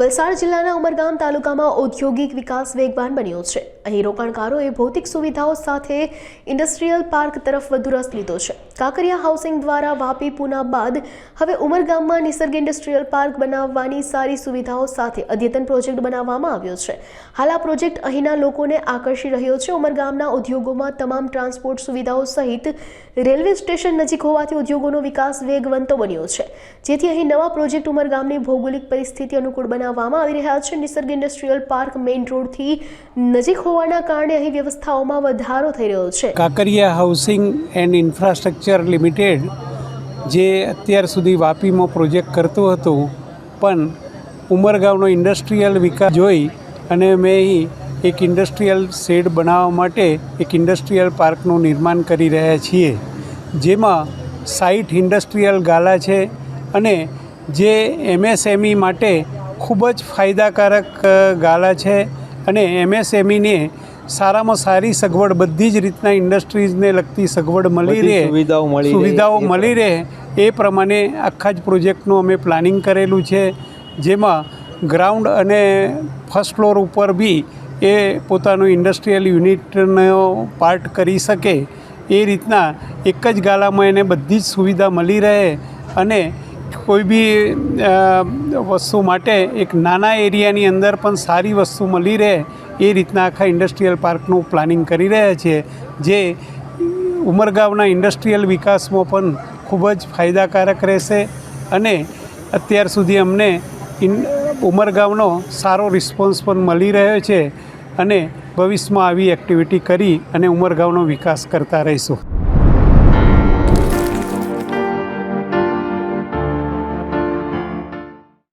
વલસાડ જિલ્લાના ઉમરગામ તાલુકામાં ઔદ્યોગિક વિકાસ વેગવાન બન્યો છે. અહીં રોકાણકારોએ ભૌતિક સુવિધાઓ સાથે ઇન્ડસ્ટ્રીયલ પાર્ક તરફ વધુ રસ લીધો છે. કાંકરિયા હાઉસિંગ દ્વારા વાપી, પૂના બાદ હવે ઉમરગામમાં નિસર્ગ ઇન્ડસ્ટ્રીયલ પાર્ક બનાવવાની સારી સુવિધાઓ સાથે અદ્યતન પ્રોજેક્ટ બનાવવામાં આવ્યો છે. હાલ આ પ્રોજેક્ટ અહીંના લોકોને આકર્ષી રહ્યો છે. ઉમરગામના ઉદ્યોગોમાં તમામ ટ્રાન્સપોર્ટ સુવિધાઓ સહિત રેલવે સ્ટેશન નજીક હોવાથી ઉદ્યોગોનો વિકાસ વેગવંતો બન્યો છે. જેથી અહીં નવા પ્રોજેક્ટ ઉમરગામની ભૌગોલિક પરિસ્થિતિ અનુકૂળ બનાવવામાં આવી રહ્યા છે. નિસર્ગ ઇન્ડસ્ટ્રીયલ પાર્ક મેઇન રોડથી નજીક હોવાના કારણે અહીં વ્યવસ્થાઓમાં વધારો થઈ રહ્યો છે. Kankaria housing and infrastructure limited જે અત્યાર સુધી વાપીમાં પ્રોજેક્ટ કરતું હતું, પણ ઉમરગાંવનો ઇન્ડસ્ટ્રીયલ વિકાસ જોઈ અને મેં અહીં એક ઇન્ડસ્ટ્રીયલ શેડ બનાવવા માટે એક ઇન્ડસ્ટ્રીયલ પાર્કનું નિર્માણ કરી રહ્યા છીએ, જેમાં સાઇટ ઇન્ડસ્ટ્રીયલ ગાલા છે અને જે એમએસએમઈ માટે ખૂબ જ ફાયદાકારક ગાળા ગાલા છે અને એમએસએમઈને સારામાં સારી સગવડ બધી જ રીતના ઇન્ડસ્ટ્રીઝને લગતી સગવડ મળી રહે સુવિધાઓ મળી સુવિધાઓ મળી રહે એ પ્રમાણે આખા જ પ્રોજેક્ટનું અમે પ્લાનિંગ કરેલું છે જેમાં ગ્રાઉન્ડ અને ફર્સ્ટ ફ્લોર ઉપર બી એ પોતાનું ઇન્ડસ્ટ્રીયલ યુનિટનો પાર્ટ કરી શકે એ રીતના એક જ ગાલામાં એને બધી જ સુવિધા મળી રહે અને કોઈ બી વસ્તુ માટે એક નાના એરિયાની અંદર પણ સારી વસ્તુ મળી રહે એ રીતના આખા ઇન્ડસ્ટ્રીયલ પાર્કનું પ્લાનિંગ કરી રહ્યા છે, જે ઉમરગાંવના ઇન્ડસ્ટ્રીયલ વિકાસમાં પણ ખૂબ જ ફાયદાકારક રહેશે અને અત્યાર સુધી અમને ઉમરગાંવનો સારો રિસ્પોન્સ પણ મળી રહ્યો છે અને ભવિષ્યમાં આવી એક્ટિવિટી કરી અને ઉમરગાંવનો વિકાસ કરતા રહીશું.